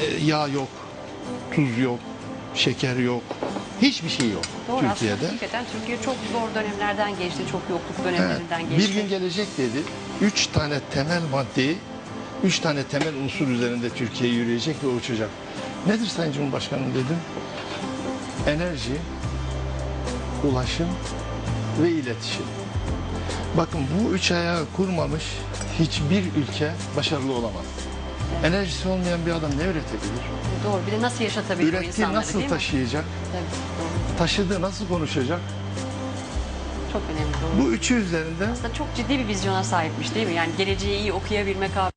e, yağ yok, tuz yok, şeker yok. Hiçbir şey yok Doğru Türkiye'de. aslında hakikaten Türkiye çok zor dönemlerden geçti. Çok yokluk Evet, dönemlerinden bir geçti. gün gelecek dedi. Üç tane temel maddeyi, üç tane temel unsur üzerinde Türkiye yürüyecek ve uçacak. Nedir Sayın Cumhurbaşkanım dedim. Enerji, ulaşım ve iletişim. Bakın bu üç ayağı kurmamış hiçbir ülke başarılı olamaz. Enerjisi olmayan bir adam ne üretebilir? Doğru. Bir de nasıl yaşatabilir bu Ürettiği insanları nasıl değil mi? taşıyacak? Tabii, doğru. Taşıdığı nasıl konuşacak? Çok önemli. Doğru. Bu üçü üzerinde Aslında çok ciddi bir vizyona sahipmiş değil mi? Yani geleceği iyi okuyabilme kabiliyeti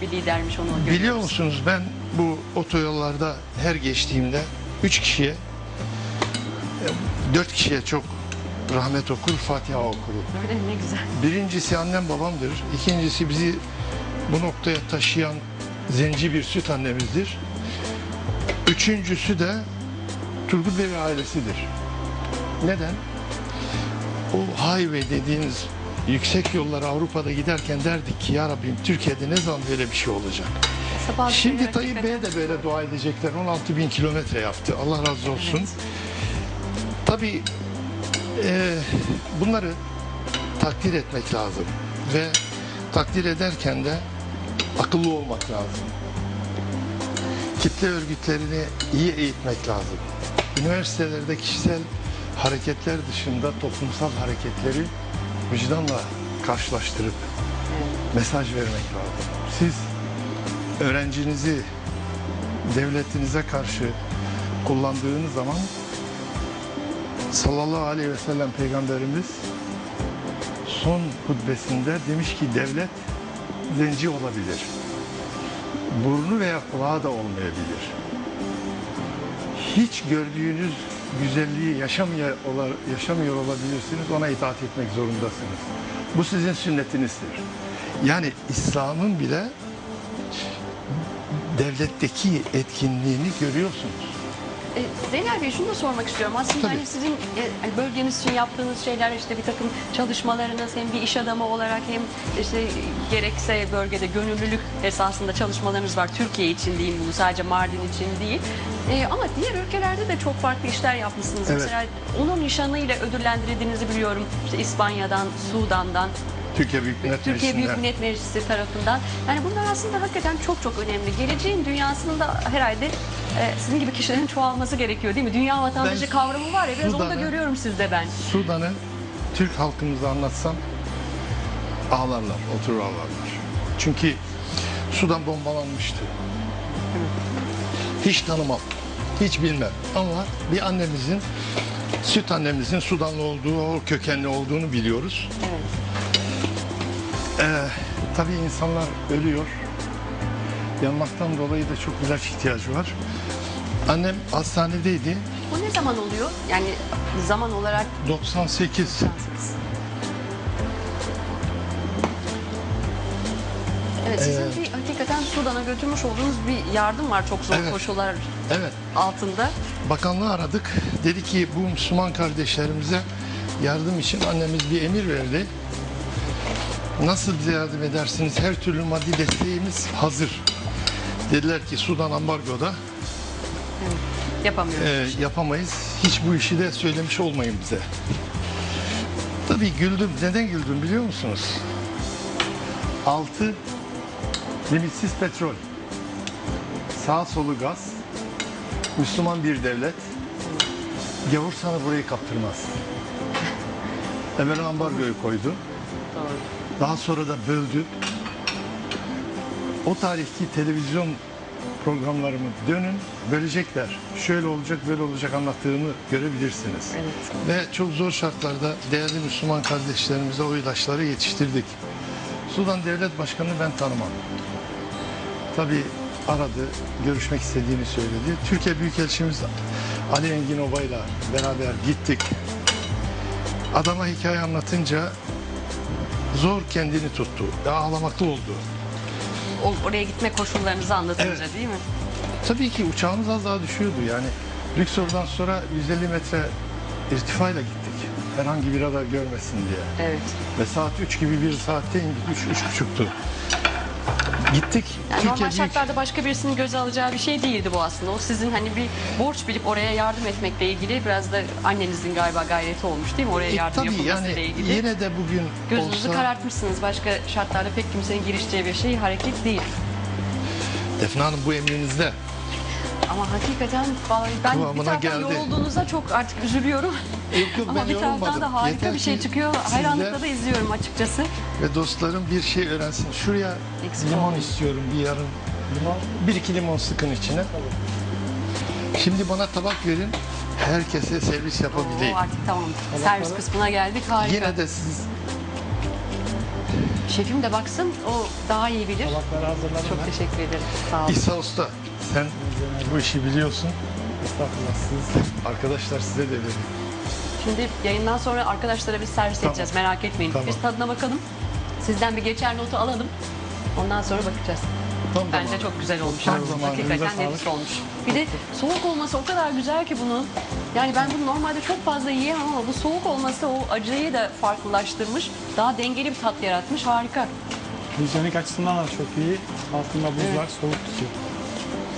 bir lidermiş onu görüyoruz. Biliyor musunuz ben bu otoyollarda her geçtiğimde üç kişiye, e, dört kişiye çok rahmet okur, Fatiha okurum. Öyle mi? Ne güzel. Birincisi annem babamdır. İkincisi bizi bu noktaya taşıyan zenci bir süt annemizdir. Üçüncüsü de Turgut Bey ve ailesidir. Neden? O highway dediğiniz yüksek yollara Avrupa'da giderken derdik ki ya Rabbim Türkiye'de ne zaman böyle bir şey olacak? Bazı Şimdi Tayyip Bey'e de böyle dua edecekler. 16 bin kilometre yaptı. Allah razı olsun. Evet. Tabii e, bunları takdir etmek lazım. Ve takdir ederken de akıllı olmak lazım. Kitle örgütlerini iyi eğitmek lazım. Üniversitelerde kişisel hareketler dışında toplumsal hareketleri vicdanla karşılaştırıp mesaj vermek lazım. Siz öğrencinizi devletinize karşı kullandığınız zaman sallallahu aleyhi ve sellem peygamberimiz son hutbesinde demiş ki devlet zenci olabilir. Burnu veya kulağı da olmayabilir. Hiç gördüğünüz güzelliği yaşamıyor, yaşamıyor olabilirsiniz. Ona itaat etmek zorundasınız. Bu sizin sünnetinizdir. Yani İslam'ın bile devletteki etkinliğini görüyorsunuz. Zeynel Bey şunu da sormak istiyorum. Aslında Tabii. hani sizin e, hani bölgeniz için yaptığınız şeyler işte bir takım çalışmalarınız hem bir iş adamı olarak hem işte gerekse bölgede gönüllülük esasında çalışmalarınız var. Türkiye için diyeyim bunu sadece Mardin için değil. E, ama diğer ülkelerde de çok farklı işler yapmışsınız. Evet. Mesela onun nişanıyla ödüllendirildiğinizi biliyorum. İşte İspanya'dan, Sudan'dan, Türkiye Büyük Millet Türkiye Büyük. Millet Meclisi tarafından. Yani bunlar aslında hakikaten çok çok önemli. Geleceğin dünyasında herhalde e, sizin gibi kişilerin çoğalması gerekiyor değil mi? Dünya vatandaşı Ben kavramı var ya biraz onu da Sudan'ı- görüyorum sizde ben. Sudan'ı Türk halkımıza anlatsam ağlarlar, oturur ağlarlar. Çünkü Sudan bombalanmıştı. Hiç tanımam, hiç bilmem. Ama bir annemizin, süt annemizin Sudanlı olduğu, o kökenli olduğunu biliyoruz. Evet. Ee, tabii insanlar ölüyor. Yanmaktan dolayı da çok ilaç ihtiyacı var. Annem hastanedeydi. Bu ne zaman oluyor? Yani zaman olarak 98 Evet sizin bir hakikaten Sudan'a götürmüş olduğunuz bir yardım var çok zor Evet. koşullar Evet. altında. Bakanlığı aradık. Dedi ki bu Müslüman kardeşlerimize yardım için annemiz bir emir verdi. Nasıl bize yardım edersiniz? Her türlü maddi desteğimiz hazır. Dediler ki Sudan ambargoda Yapamıyoruz. e, yapamayız. Hiç bu işi de söylemiş olmayın bize. Tabii güldüm. Neden güldüm biliyor musunuz? Altı limitsiz petrol. Sağ solu gaz. Müslüman bir devlet. Gavur sana burayı kaptırmaz. Evvel ambargoyu koydu. Doğru. Daha sonra da böldü. O tarihteki televizyon programlarımı dönün, bölecekler. Şöyle olacak, böyle olacak anlattığımı görebilirsiniz. Evet. Ve çok zor şartlarda değerli Müslüman kardeşlerimize o ilaçları yetiştirdik. Sudan Devlet Başkanı ben tanımam. Tabii aradı, görüşmek istediğini söyledi. Türkiye Büyükelçimiz Ali Engin Oba'yla beraber gittik. Adama hikaye anlatınca zor kendini tuttu. Ağlamaklı oldu. O- Oraya gitme koşullarınızı anlatınca Evet. değil mi? Tabii ki uçağımız az daha düşüyordu yani. Lüksor'dan sonra 150 metre irtifayla gittik. Herhangi bir radar görmesin diye. Evet. Ve saat 3 gibi bir saatte indik. 3, üç, buçuktu. Gittik. Yani Türkiye normal büyük. şartlarda başka birisinin göze alacağı bir şey değildi bu aslında. O sizin hani bir borç bilip oraya yardım etmekle ilgili biraz da annenizin galiba gayreti olmuş değil mi? Oraya E, yardım tabii yapılmasıyla yani ilgili. yine de bugün Gözünüzü olsa karartmışsınız. Başka şartlarda pek kimsenin girişeceği bir şey hareket değil. Defne Hanım bu emrinizde. Ama hakikaten vallahi ben bir Kıvamına taraftan geldi. yorulduğunuzda çok artık üzülüyorum. Yok yok Ama ben bir taraftan yorulmadım. da harika Yeter bir şey ki çıkıyor. sizler Hayranlıkla da izliyorum açıkçası. Ve dostlarım bir şey öğrensin. Şuraya Eksik limon olmayın. istiyorum bir yarım. Limon. Bir iki limon sıkın içine. Şimdi bana tabak verin. Herkese servis yapabileyim. Oo, artık tamam. Servis kısmına geldik. Harika. Yine de siz Şefim de baksın. O daha iyi bilir. Tabakları hazırladım Çok ben. teşekkür ederim. Sağ olun. İsa Usta sen bu işi biliyorsun. Estağfurullah siz. Arkadaşlar size de verin. Şimdi yayından sonra arkadaşlara biz servis Tamam. edeceğiz. Merak etmeyin. Tamam. Biz tadına bakalım. Sizden bir geçer notu alalım. Ondan sonra bakacağız. Tam Bence zamanı. çok güzel olmuş. Tam zamanı. Hakikaten Elinize nefis sağlık. olmuş. Bir de soğuk olması o kadar güzel ki bunun. Yani ben bunu normalde çok fazla yiyemem ama bu soğuk olması o acıyı da farklılaştırmış. Daha dengeli bir tat yaratmış. Harika. Hijyenik açısından da çok iyi. Altında buz var, soğuk tutuyor.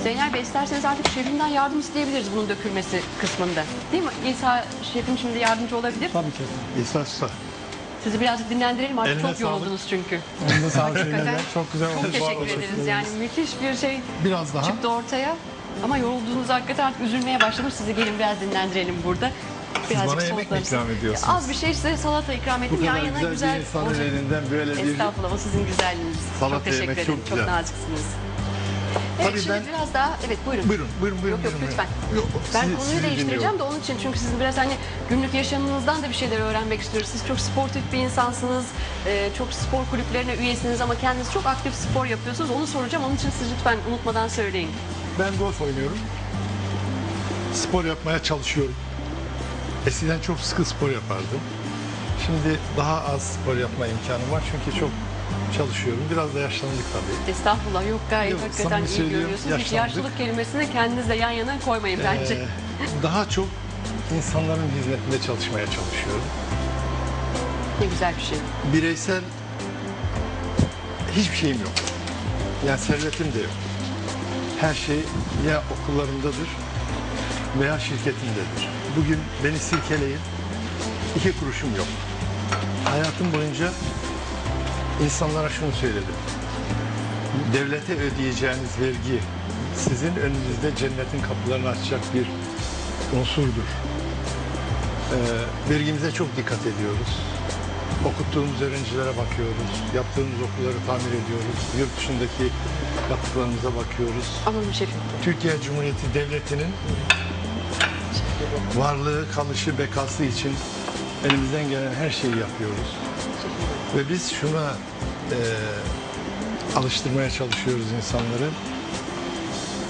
Zeynel Bey isterseniz artık şefimden yardım isteyebiliriz bunun dökülmesi kısmında. Değil mi? İsa şefim şimdi yardımcı olabilir. Tabii ki. İsa Usta. Sizi birazcık dinlendirelim artık Eline çok yoruldunuz çünkü. Da sağlık Hakikaten. Çok güzel olmuş. Çok teşekkür ederiz. Yani müthiş bir şey Biraz daha. çıktı ortaya. Ama yorulduğunuzda hakikaten artık üzülmeye başladım. Sizi gelin biraz dinlendirelim burada. Birazcık bana yemek mi ikram ediyorsunuz? Az bir şey size salata ikram Bu ettim. Yan kadar yana güzel, güzel. bir insanın olacak. elinden böyle bir... Estağfurullah o sizin güzelliğiniz. Salata çok teşekkür yemek ederim. çok Çok, güzel. naziksiniz. Evet Tabii şimdi ben- biraz daha evet buyurun. Buyurun, buyurun, buyurun. Yok yok buyurun, lütfen. Yok, Ben sizi- konuyu sizi değiştireceğim dinliyorum. de onun için çünkü sizin biraz hani günlük yaşamınızdan da bir şeyler öğrenmek istiyoruz. Siz çok sportif bir insansınız, e, çok spor kulüplerine üyesiniz ama kendiniz çok aktif spor yapıyorsunuz. Onu soracağım. Onun için siz lütfen unutmadan söyleyin. Ben golf oynuyorum. Spor yapmaya çalışıyorum. Eskiden çok sıkı spor yapardım. Şimdi daha az spor yapma imkanım var çünkü çok çalışıyorum. Biraz da yaşlandık tabii. Estağfurullah yok gayet Yok, hakikaten samimi iyi söylüyorum, görüyorsunuz. Hiç yaşlandık. yaşlılık kelimesini kendinizle yan yana koymayın bence. Ee, daha çok insanların hizmetinde çalışmaya çalışıyorum. Ne güzel bir şey. Bireysel hiçbir şeyim yok. Yani servetim de yok. Her şey ya okullarımdadır veya şirketimdedir. Bugün beni silkeleyin. iki kuruşum yok. Hayatım boyunca insanlara şunu söyledim. Devlete ödeyeceğiniz vergi sizin önünüzde cennetin kapılarını açacak bir unsurdur. Ee, vergimize çok dikkat ediyoruz. Okuttuğumuz öğrencilere bakıyoruz. Yaptığımız okulları tamir ediyoruz. Yurt dışındaki yaptıklarımıza bakıyoruz. Alalım şefim. Türkiye Cumhuriyeti Devleti'nin varlığı, kalışı, bekası için elimizden gelen her şeyi yapıyoruz. Ve biz şuna e, alıştırmaya çalışıyoruz insanları.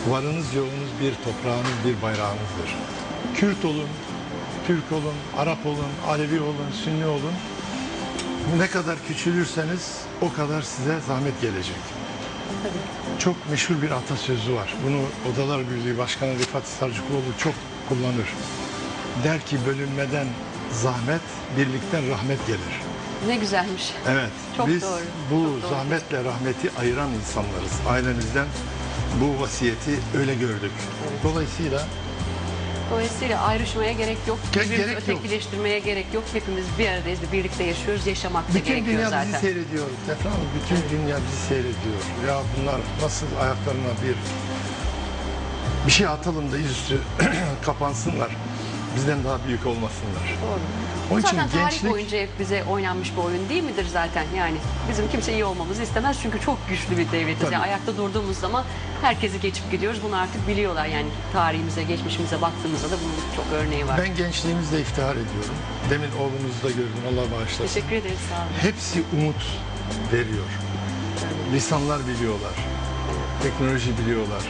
Varınız yoğunuz bir toprağınız, bir bayrağınızdır. Kürt olun, Türk olun, Arap olun, Alevi olun, Sünni olun. Ne kadar küçülürseniz o kadar size zahmet gelecek. Çok meşhur bir atasözü var. Bunu Odalar Birliği Başkanı Rifat Sarcıkoğlu çok kullanır. Der ki bölünmeden zahmet, birlikten rahmet gelir. Ne güzelmiş. Evet. Çok biz doğru, bu çok doğru. zahmetle rahmeti ayıran insanlarız. Ailemizden bu vasiyeti öyle gördük. Dolayısıyla Dolayısıyla ayrışmaya gerek yok. Birbirimizi gerek yok. ötekileştirmeye gerek yok. Hepimiz bir aradayız birlikte yaşıyoruz. Yaşamak da bütün gerekiyor dünya zaten. bizi seyrediyor. Hanım, bütün dünya bizi seyrediyor. Ya bunlar nasıl ayaklarına bir bir şey atalım da yüzüstü kapansınlar. Bizden daha büyük olmasınlar. Doğru. Onun için zaten tarih gençlik boyunca hep bize oynanmış bir oyun değil midir zaten? Yani bizim kimse iyi olmamızı istemez çünkü çok güçlü bir devletiz. Tabii. Yani ayakta durduğumuz zaman herkesi geçip gidiyoruz. Bunu artık biliyorlar yani tarihimize, geçmişimize baktığımızda da bunun çok örneği var. ben gençliğimizle iftihar ediyorum. Demin oğlunuzu da gördüm. Allah bağışlasın. Teşekkür ederiz sağ olun. Hepsi umut veriyor. Lisanlar biliyorlar. Teknoloji biliyorlar.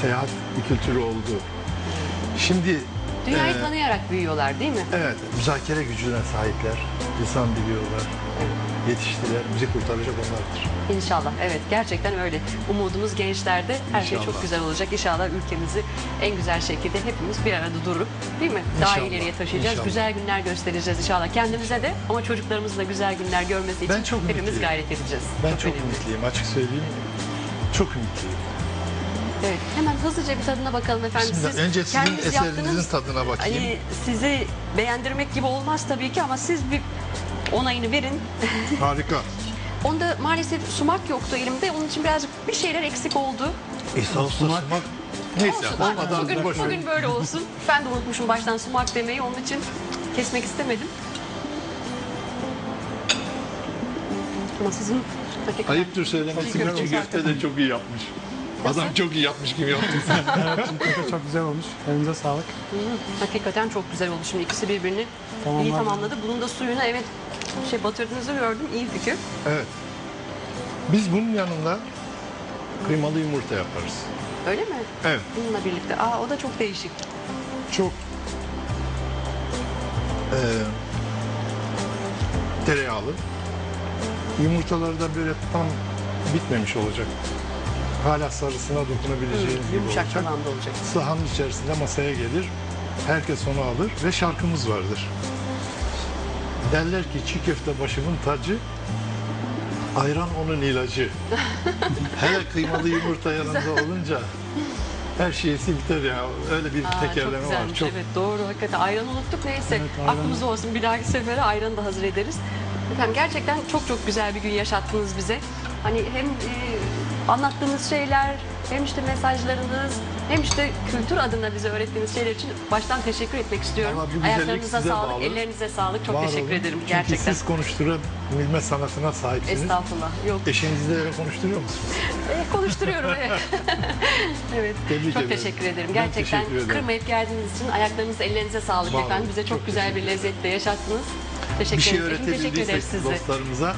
Seyahat bir kültürü oldu. Şimdi Dünyayı e, tanıyarak büyüyorlar değil mi? Evet, müzakere gücüne sahipler. Lisan biliyorlar. yetiştiren, bizi kurtaracak onlardır. İnşallah evet gerçekten öyle. Umudumuz gençlerde her şey çok İnşallah. güzel olacak. İnşallah ülkemizi en güzel şekilde hepimiz bir arada durup değil mi? Daha İnşallah, ileriye taşıyacağız. inşallah. Güzel günler göstereceğiz inşallah kendimize de ama çocuklarımızın da güzel günler görmesi için Ben çok hepimiz ümitliyim. gayret edeceğiz. Ben çok, önemli. ümitliyim açık söyleyeyim. Çok ümitliyim. Evet. Hemen hızlıca bir tadına bakalım efendim. Şimdi Siz önce sizin kendiniz eserinizin yaptınız. tadına bakayım. Hani sizi beğendirmek gibi olmaz tabii ki ama siz bir onayını verin. Harika. Onda maalesef sumak yoktu elimde. Onun için birazcık bir şeyler eksik oldu. Esaslı sumak. Neyse Olsun. olmadan bugün, boş ver. bugün böyle olsun. Ben de unutmuşum baştan sumak demeyi. Onun için kesmek istemedim. Ama sizin hakikaten Ayıptır söylemesi köfte de çok iyi yapmış. Adam çok iyi yapmış gibi yaptı. Evet, çünkü çok güzel olmuş. Elinize sağlık. hakikaten çok güzel oldu. Şimdi ikisi birbirini iyi Tamamladı. Bunun da suyuna evet şey batırdığınızı gördüm. İyi fikir. evet. Biz bunun yanında kıymalı yumurta yaparız. Öyle mi? Evet. Bununla birlikte. Aa o da çok değişik. Çok eee tereyağlı. Yumurtaları da böyle tam bitmemiş olacak. Hala sarısına dokunabileceğiniz gibi Yumuşak olacak. kıvamda olacak. Sahanın içerisinde masaya gelir. Herkes onu alır ve şarkımız vardır. Derler ki çiğ köfte başımın tacı, ayran onun ilacı. Hele kıymalı yumurta yanında olunca her şeysi biter ya. Öyle bir Aa, çok tekerleme var. güzelmiş. Çok Evet doğru hakikaten. Ayran unuttuk neyse. Evet, ayran- Aklımızda olsun. Bir dahaki sefere ayranı da hazır ederiz. Efendim gerçekten çok çok güzel bir gün yaşattınız bize. Hani hem e, anlattığınız şeyler hem işte mesajlarınız hem işte kültür adına bize öğrettiğiniz şeyler için baştan teşekkür etmek istiyorum. Bu güzellik Ayaklarınıza size sağlık, bağlı. ellerinize sağlık. Çok Var teşekkür olun. ederim Çünkü gerçekten. siz konuşturabilme sanatına sahipsiniz. Estağfurullah. Yok. Eşinizi de öyle konuşturuyor musunuz? E, konuşturuyorum evet. evet. Tebrik çok ederim. teşekkür ederim. Ben Gerçekten teşekkür ederim. kırmayıp geldiğiniz için ayaklarınız ellerinize sağlık Sağ olun. efendim. Bize çok, Çok güzel bir lezzetle yaşattınız. Teşekkür bir şey ederim. Teşekkür ederiz öğretebildiysek size. dostlarımıza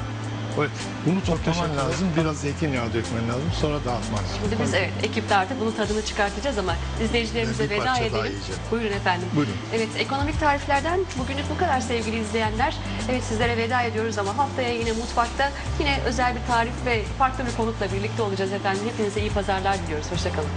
bunu toplaman lazım. Biraz zeytinyağı dökmen lazım. Sonra dağıtman lazım. Şimdi biz evet ekipte artık bunun tadını çıkartacağız ama izleyicilerimize Bir veda parça daha edelim. yiyeceğim. Buyurun efendim. Buyurun. Evet ekonomik tariflerden bugünlük bu kadar sevgili izleyenler. Evet sizlere veda ediyoruz ama haftaya yine mutfakta yine özel bir tarif ve farklı bir konukla birlikte olacağız efendim. Hepinize iyi pazarlar diliyoruz. Hoşçakalın.